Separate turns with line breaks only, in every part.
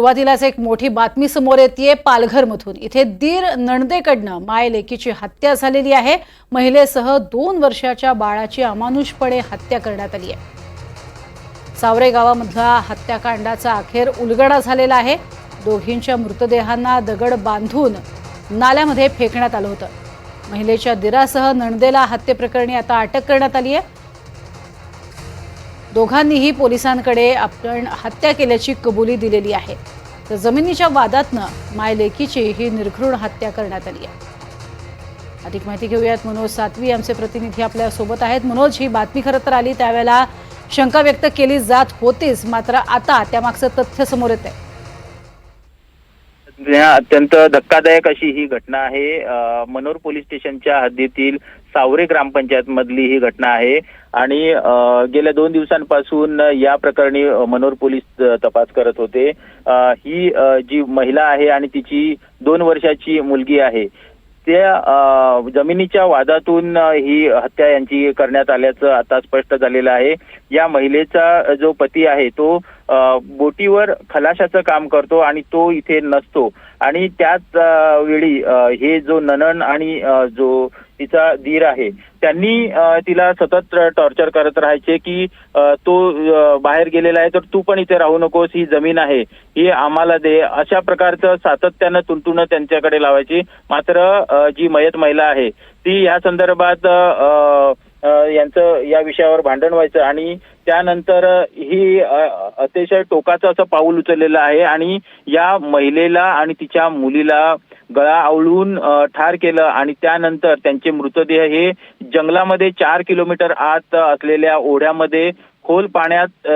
सुरुवातीलाच एक मोठी बातमी समोर येते पालघरमधून. इथे दीर नणदेकडनं माय लेकीची हत्या झालेली आहे. महिलेसह दोन वर्षाच्या बाळाची अमानुषपणे हत्या करण्यात आली आहे. सावरे गावामधला हत्याकांडाचा अखेर उलगडा झालेला आहे. दोघींच्या मृतदेहांना दगड बांधून नाल्यामध्ये फेकण्यात आलं होतं. महिलेच्या दिरासह नणदेला हत्येप्रकरणी आता अटक करण्यात आली आहे. दोघांनीही पोलिसांकडे आपण हत्या केल्याची कबुली दिलेली आहे. तर जमिनीच्या वादातनं मायलेकीची ही निर्घृण हत्या करण्यात आली आहे. अधिक माहिती घेऊयात मनोज सातवी आमचे प्रतिनिधी आपल्यासोबत आहेत. मनोज ही बातमी खरं तर आली त्यावेळेला शंका व्यक्त केली जात होतीच मात्र आता त्यामागचं तथ्य समोर येत आहे
अत्यंत धक्कादायक अशी ही घटना आहे. मनोर पोलीस स्टेशनच्या हद्दीतील सावरे ग्रामपंचायत मधली ही घटना आहे. आणि गेल्या दोन दिवसांपासून या प्रकरणी मनोर पोलीस तपास करत होते. ही जी महिला आहे आणि तिची दोन वर्षाची मुलगी आहे. त्या जमिनीच्या वादातून ही हत्या यांची करण्यात आल्याचं आता स्पष्ट झालेलं आहे. या महिलेचा जो पती आहे तो बोटीवर खलाशाचं काम करतो आणि तो इथे नसतो. आणि त्याच वेळी हे जो ननन आणि जो तिचा धीर आहे त्यांनी तिला सतत टॉर्चर करत राहायचे की तो बाहेर गेलेला आहे तर तू पण इथे राहू नकोस ही जमीन आहे ही आम्हाला दे अशा प्रकारचं सातत्यानं तुंतुणं त्यांच्याकडे लावायची. मात्र जी मयत महिला आहे ती या संदर्भात अ, यांचं या विषयावर भांडण व्हायचं आणि त्यानंतर ही अतिशय टोकाचं असं पाऊल उचललेलं आहे आणि या महिलेला आणि तिच्या मुलीला गळा आवळून ठार केलं आणि त्यानंतर त्यांचे मृतदेह हे जंगलामध्ये चार किलोमीटर आत असलेल्या ओढ्यामध्ये खोल पाण्यात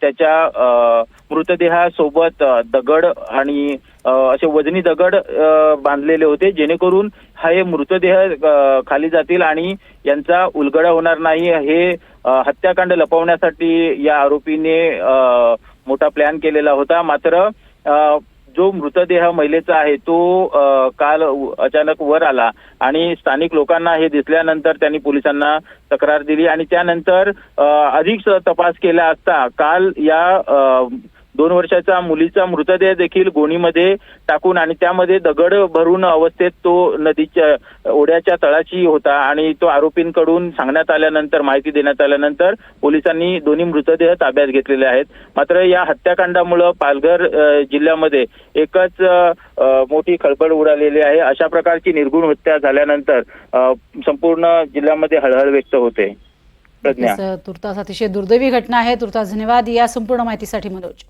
त्याच्या अ, मृतदेहासोबत दगड आणि असे वजनी दगड बांधलेले होते. जेणेकरून हा हे मृतदेह खाली जातील आणि यांचा उलगडा होणार नाही. हे हत्याकांड लपवण्यासाठी या आरोपीने अ, मोठा प्लॅन केलेला होता. मात्र जो मृतदेह महिलेचा आहे तो काल अचानक वर आला आणि स्थानिक लोकांना हे दिसल्यानंतर त्यांनी पोलिसांना तक्रार दिली आणि त्यानंतर अधिक तपास केला असता काल या दोन वर्षाचा मुलीचा मृतदेह देखील गोणीमध्ये टाकून आणि त्यामध्ये दगड भरून अवस्थेत तो नदीच्या ओढ्याच्या तळाशी होता आणि तो आरोपींकडून सांगण्यात आल्यानंतर माहिती देण्यात आल्यानंतर पोलिसांनी दोन्ही मृतदेह ताब्यात घेतलेले आहेत. मात्र या हत्याकांडामुळं पालघर जिल्ह्यामध्ये एकच मोठी खळबळ उडालेली आहे. अशा प्रकारची निर्गुण हत्या झाल्यानंतर संपूर्ण जिल्ह्यामध्ये हळहळ व्यक्त होते.
तुर्तास अतिशय दुर्दैवी घटना आहे. तुर्तास धन्यवाद. या संपूर्ण माहितीसाठी मनोज.